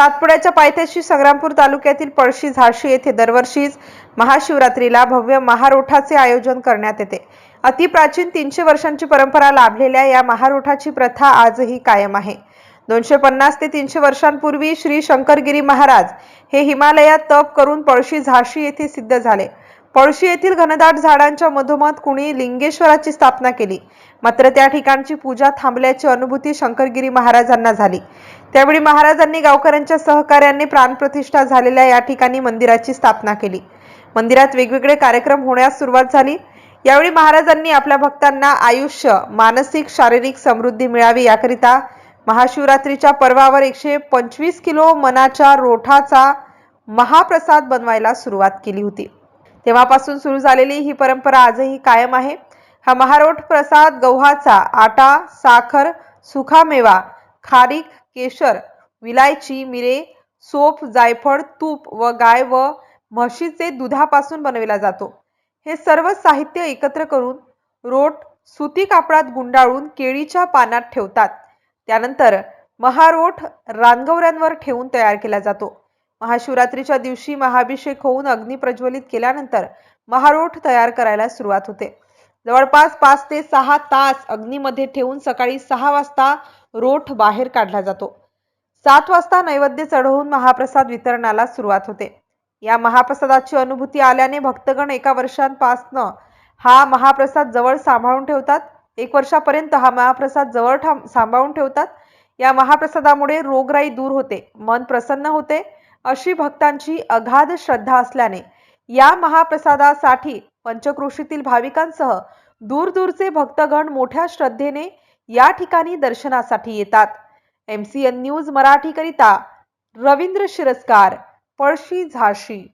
सातपुड्याच्या पायथ्याशी संग्रामपूर तालुक्यातील पळशी झाशी येथे दरवर्षीच महाशिवरात्रीला भव्य महारोठाचे आयोजन करण्यात येते. अतिप्राचीन तीनशे वर्षांची परंपरा लाभलेल्या या महारोठाची प्रथा आजही कायम आहे. दोनशे पन्नास ते तीनशे वर्षांपूर्वी श्री शंकरगिरी महाराज हे हिमालयात तप करून पळशी झाशी येथे सिद्ध झाले. पळशी येथील घनदाट झाडांच्या मधोमध कुणी लिंगेश्वराची स्थापना केली. मात्र त्या ठिकाणची पूजा थांबल्याची अनुभूती शंकरगिरी महाराजांना झाली. त्यावेळी महाराजांनी गावकऱ्यांच्या सहकार्याने प्राणप्रतिष्ठा झालेल्या या ठिकाणी मंदिराची स्थापना केली. मंदिरात वेगवेगळे कार्यक्रम होण्यास सुरुवात झाली. यावेळी महाराजांनी आपल्या भक्तांना आयुष्य मानसिक शारीरिक समृद्धी मिळावी याकरिता महाशिवरात्रीच्या पर्वावर एकशे पंचवीस किलो मनाच्या रोठाचा महाप्रसाद बनवायला सुरुवात केली होती. तेव्हापासून सुरू झालेली ही परंपरा आजही कायम आहे. हा महारोठ प्रसाद गव्हाचा आटा साखर सुखामेवा खारीक केशर विलायची मिरे सोप जायफळ तूप व गाय व म्हशीचे दुधापासून बनविला जातो. हे सर्व साहित्य एकत्र करून रोट सुती कापडात गुंडाळून केळीच्या पानात ठेवतात. त्यानंतर महारोठ रानगवऱ्यांवर ठेवून तयार केला जातो. महाशिवरात्रीच्या दिवशी महाभिषेक होऊन अग्नी प्रज्वलित केल्यानंतर महारोठ तयार करायला सुरुवात होते. जवळपास पाच ते सहा तास अग्नीमध्ये ठेवून सकाळी सहा वाजता रोठ बाहेर काढला जातो. सात वाजता नैवेद्य चढवून महाप्रसाद वितरणाला सुरुवात होते. या महाप्रसादाची अनुभूती आल्याने भक्तगण एका वर्षांपासनं हा महाप्रसाद जवळ सांभाळून ठेवतात. एक वर्षापर्यंत हा महाप्रसाद जवळ ठाम सांभाळून ठेवतात. या महाप्रसादामुळे रोगराई दूर होते. मन प्रसन्न होते. अशी भक्तांची अगाध श्रद्धा असल्याने या महाप्रसादासाठी पंचक्रोशीतील भाविकांसह दूरदूरचे भक्तगण मोठ्या श्रद्धेने या ठिकाणी दर्शनासाठी येतात. एम सी एन न्यूज मराठीकरिता रवींद्र शिरस्कार पळशी झाशी.